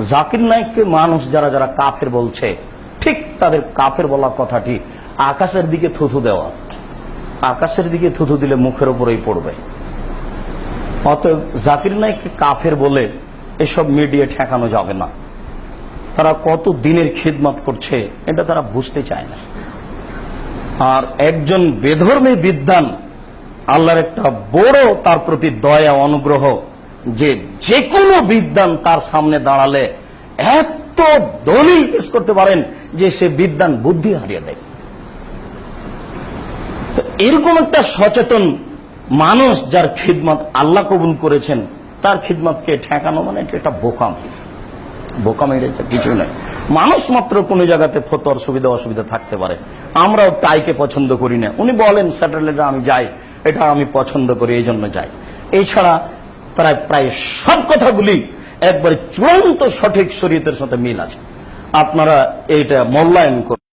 জাকির নাইককে মানুষ যারা যারা কাফের বলছে, ঠিক তাদের কাফের বলা কথাটি আকাশের দিকে থুথু দেওয়া। আকাশের দিকে থুথু দিলে মুখের উপরেই পড়বে। অতএব জাকির নাইককে কাফের বলে এসব মিডিয়া ঠেকানো যাবে না। তারা কত দিনের খিদমত করছে, এটা তারা বুঝতে চায় না। আর একজন বেধর্মী বিদ্যান আল্লাহর একটা বড় তার প্রতি দয়া, অনুগ্রহ যে যে কোনো বিদ্যান তার সামনে দাঁড়ালে এত দলিল পেশ করতে পারেন যে সে বিদ্যান বুদ্ধি হারিয়ে দেয়। তো এরকম একটা সচেতন মানুষ যার খিদমত আল্লাহ কবুল করেছেন, তার খিদমতকে ঠেকানো মানে এটা একটা বোকামি। বোকামি কিছুই নয়। মানুষ মাত্র কোনো জায়গাতে ফতোয়ার সুবিধা অসুবিধা থাকতে পারে। আমরাও টাইকে পছন্দ করি না। উনি বলেন স্যাটেলাইটে আমি যাই। এটা আমি পছন্দ করি এই জন্য যাই। এছাড়া তারা প্রায় সব কথাগুলি একবারে চূড়ান্ত সঠিক শরীয়তের সাথে মিল আছে। আপনারা এইটা মূল্যায়ন করুন।